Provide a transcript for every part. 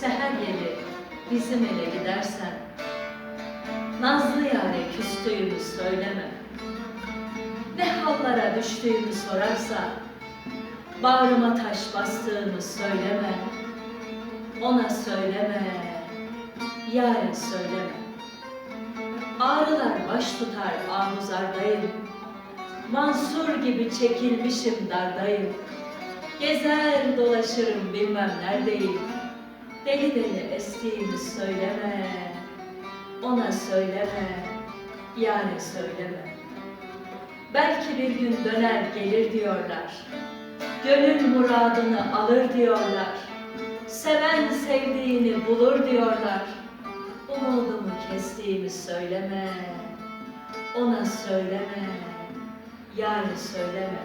teslim ele gidersen Nazlı yare küstüğümü söyleme. Ne hallara düştüğümü sorarsa Bağrıma taş bastığımı söyleme. Ona söyleme Yare söyleme. Ağrılar baş tutar ahuzardayım Mansur gibi çekilmişim dardayım. Gezer dolaşırım bilmem neredeyim Deli deli estiğimi söyleme Ona söyleme Yare söyleme. Belki bir gün döner gelir diyorlar Gönül muradını alır diyorlar. Seven sevdiğini bulur diyorlar Umudumu kestiğimi söyleme Ona söyleme Yare söyleme.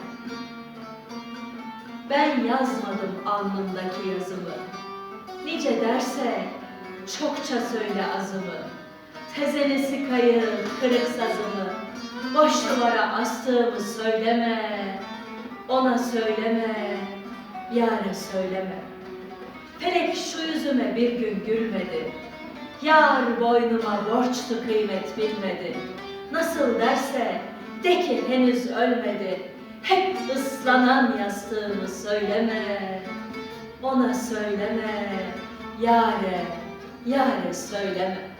Ben yazmadım alnımdaki yazımı Nice derse çokça söyle azımı. Tezenesi kayır kırık sazımı. Boş duvara astığımı söyleme Ona söyleme Yare söyleme. Felek şu yüzüme bir gün gülmedi. Yar boynuma borçtu kıymet bilmedi. Nasıl derse de ki henüz ölmedi. Hep ıslanan yastığımı söyleme Ona söyleme Yare, yare söyleme